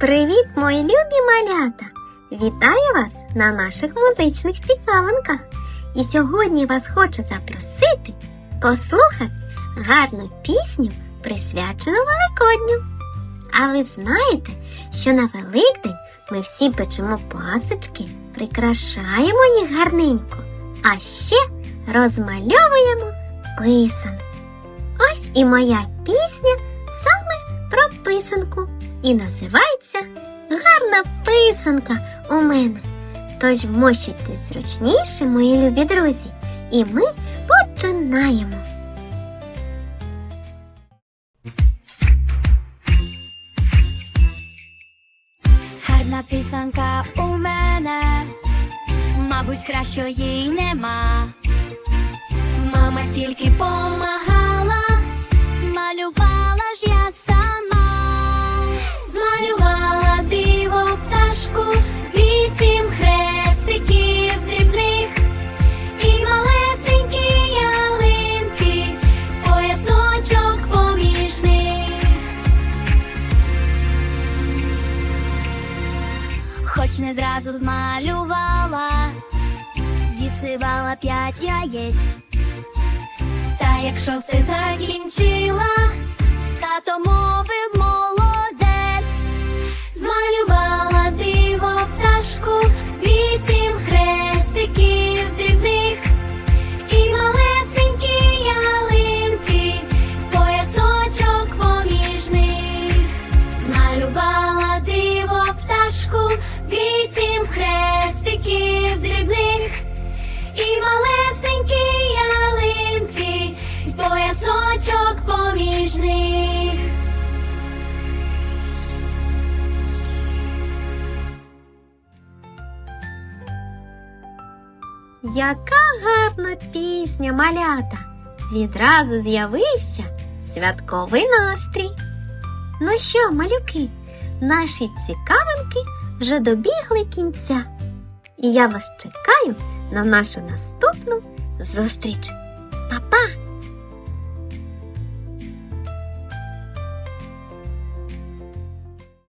Привіт, мої любі малята! Вітаю вас на наших музичних цікавинках. І сьогодні вас хочу запросити послухати гарну пісню, присвячену Великодню. А ви знаєте, що на Великдень ми всі печемо пасочки, прикрашаємо їх гарненько, а ще розмальовуємо писанки. Ось і моя пісня саме про писанку і називається Гарна писанка у мене. Тож вмощуйтесь зручніше, мої любі друзі, і ми починаємо. Гарна пісанка у мене, мабуть, кращої нема. Мама тільки помагала, Хоч не зразу змалювала, зіпсувала п'ять яєць. Та якщо все закінчила, тато мовив молодець, змалювала диво пташку, вісім хрестиків дрібних і малесенькі ялинки, поясочок поміж них. Змалювала поясочок поміж них. Яка гарна пісня, малята! Відразу з'явився святковий настрій. Ну що, малюки, наші цікавинки вже добігли кінця. І я вас чекаю на нашу наступну зустріч.